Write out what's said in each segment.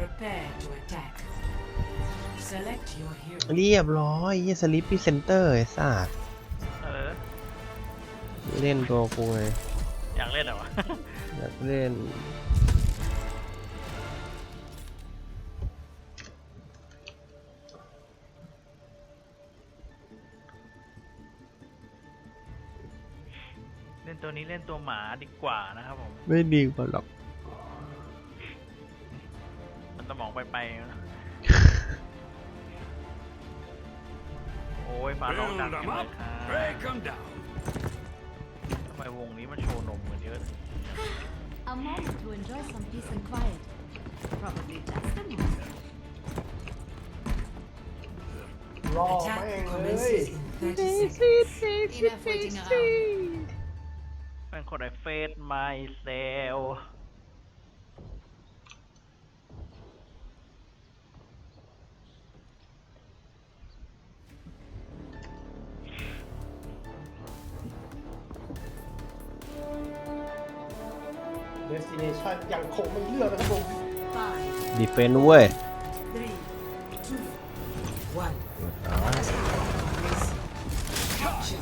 Prepare to attack. Select your hero. เรียบร้อยยี่สลิปปี้เซนเตอร์ไอ้สัสเออ เล่นตัวกูไงอยากเล่นเหรอวะ อยากเล่น เล่นตัวนี้เล่นตัวหมาดีกว่านะครับผม ไม่ดีกว่าหรอก ไปไปนะโอ้ยฟ้าร้องดังจังเลยค่ะ Break 'em down. ทำไมวงนี้มันโชว์นมเหมือนเยอะเลย A moment to enjoy some peace and quiet. Probably just a moment. รอ Attack แม่งเลย commences in 30 seconds. Enough waiting around. เป็นคนไอเฟสไมเซล ติเนชันยังคงไม่เลือกนะครับผม Five, ดีเฟนต์เว้ย Three, two, one.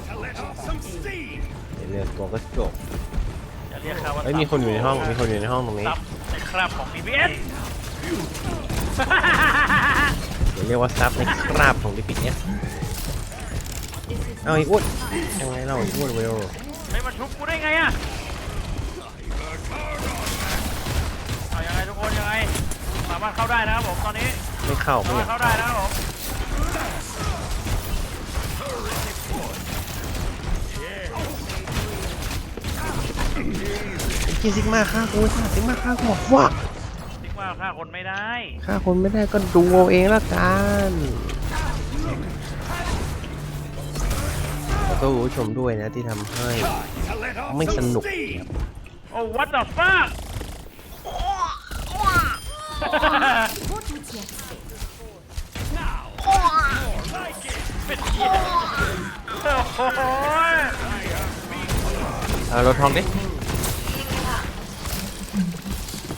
To let off some steam. เรียกตัวก็จบจะเรียกเขาว่าเฮ้ยมีคนอยู่ในห้อง มีคนอยู่ในห้องตรงนี้ซับในคราบของ DBS เดี๋ยวเรียกว่าซับในคราบของ DPS เอาไอ้อ้วนยังไงเราไอ้อ้วนเวลไม่มาชุบกูได้ไงอะ คนยังไง สามารถเข้าได้นะครับผมตอนนี้ไม่เข้าสาไม่อมารถยากเข้าได้นะครับผมไอ้กิซิกมาฆ่ากูฆ่าซิกมาฆ่ากูบอกว่าซิกว่าฆ่าคนไม่ได้ฆ่าคนไม่ได้ก็ดูเอาเองละกันขอโทษคุณผู้ชมด้วยนะที่ทำให้ To let off Mấy some sinh nục. steam. โอ้ what the fuck โอ้โหเอารถทองดิ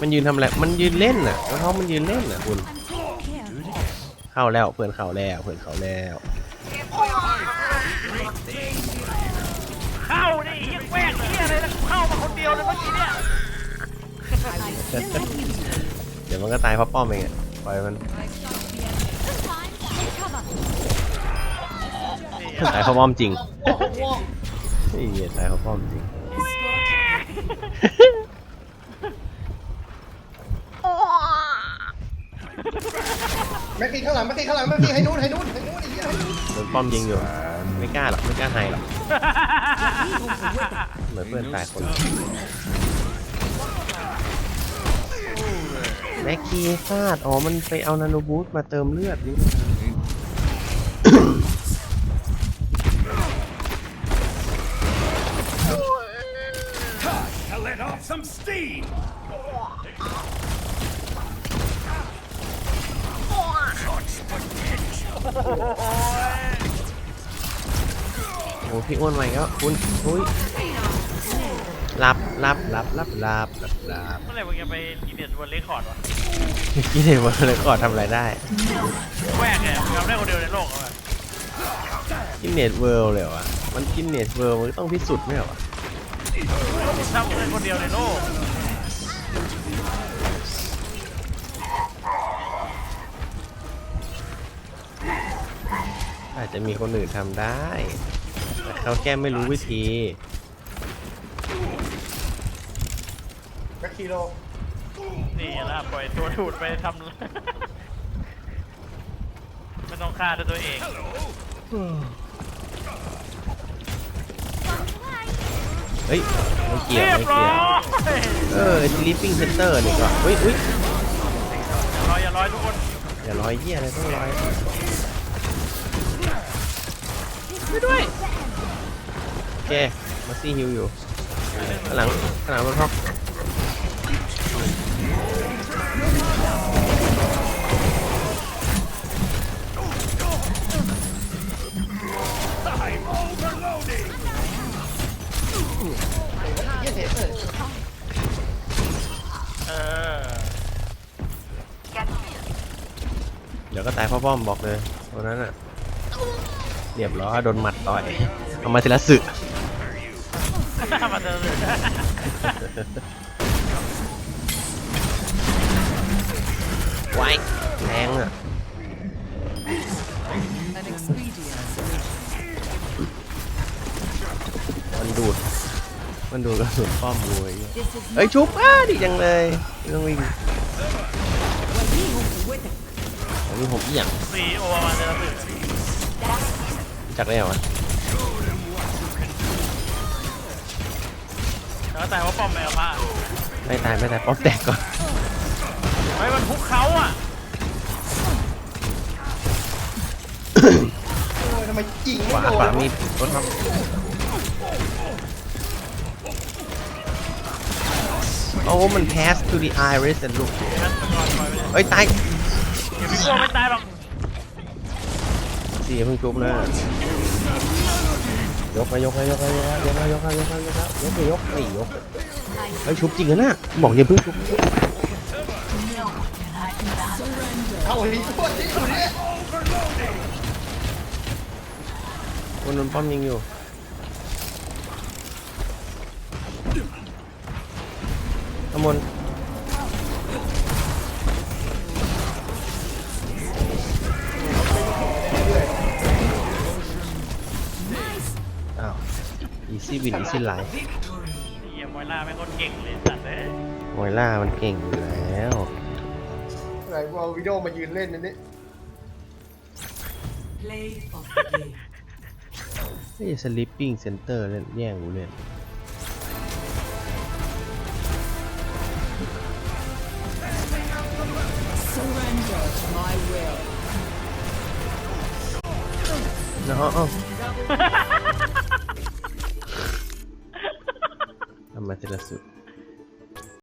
มันยืนทำอะไร มันยืนเล่นน่ะรถทองมันยืนเล่นน่ะคุณ เข้าแล้วเพื่อนเข้าแล้วเพื่อนเข้าแล้วเข้าดิเหี้ยแกล้งเหี้ยอะไรแล้วกูเข้ามาคนเดียวเลยเมื่อกี้เนี่ยเดี๋ยวมันก็ตายเพราะป้อมเองอะปล่อยมันตายเพราะป้อมจริงไอ้เหี้ยตายเพราะป้อมจริงแม็กกี้ข้างหลังแม็กกี้ข้างหลังแม็กกี้ให้นู้นให้นู้นให้นู้นไอ้เหี้ยให้นู้นโดนป้อมยิงอยู่ไม่กล้าหรอกไม่กล้าไฮหรอกเหมือนเพื่อนตายคน แม็กกี้ฟาดอ๋อ มันไปเอานาโนบูสมาเติมเลือดนี่ To let off some steam. โอ้พี่อ้วนมาอีกแล้วคุณอุ้ย รับรับรับรับรับรับรับเมื่อไหร่มึงจะไปกินเน็ตบนเรคคอร์ดวะเมื่อกี้เห็นว่าเลยก่อนทำอะไรได้แกล้งเนี่ยมึงทำได้คนเดียวในโลกเหรอกินเน็ตเวิลด์เลยวะมันกินเน็ตเวิลด์มันก็ต้องพิสูจน์ไม่เหรอวะทำได้คนเดียวในโลกอาจจะมีคนอื่นทำได้ แต่เขาแค่ไม่รู้วิธี แม็ กกี้โลนี่นะปล่อยตัวถูดไปทำ ไม่ต้องฆ่าด้วยตัวเองเฮ้ยไม่เกี่ยวเรียบไม่ร้เกี่อยวยเออ sleeping center นี่ก็เฮ้ยเฮ้ยอย่ารออย่ารอทุกคนอย่าร้อยเยี่ยอะไรต้องร้อยโอเคมาซี่ฮิวอยู่ข้างหลังข้างหลังรถท็อก เดี๋ยวก็ตายเพ่อป้อมบอกเลยตัวนั้นอะเรียบร้อยโดนหมัดต่อยเอามาทีละสึกมาเจอเลยไว้แทงอะ An expedient solution. มันดูด มันดูดกระสุนป้อมรวย This is เอ้ยชุบอ้าดีจังเลยไม่ต้องวิ่ง อันนี้ผมเอี่ยงซีโอมาเจอเลยจักได้ยังวะแล้วแต่ว่าป้อมไม่เอาผ้าไม่ตายไม่ตายป้อมแตกก่อนไว้มันพุกเขาอะโอ้ยทำไมยิงขไม่วาโดขวานมีรถครับโอ้มัน pass to the iris and look งั้นก่อนปล่อยไปเลยเอยตายเดี๋ยวพี่กลัวไม่ตายหรอกสี่เพิ่งชุบเลยกมายกมายกมายกมายกมายกมายกมายกมายกมายกไม่ยกเฮ้ยชุบจริงนะน่ะบอกอย่าเพิ่งชุบเอาไอ้ตัวนี้อยู่เนี่ยคนโดนป้อมยิงอยู่ขมน easy win easy life เฮียมวยล่าไม่งคนเก่งเลยสัตว์เลยมวยล่ามันเก่งอยู่แล้ว ไหนเอาวิดีโอมายืนเล่นนั่นนี่ Play of the game. ไม่ใช่ sleeping center เล่นแย่งกูเล่น Surrender to my will. เนาะเอ้าท intéresseux.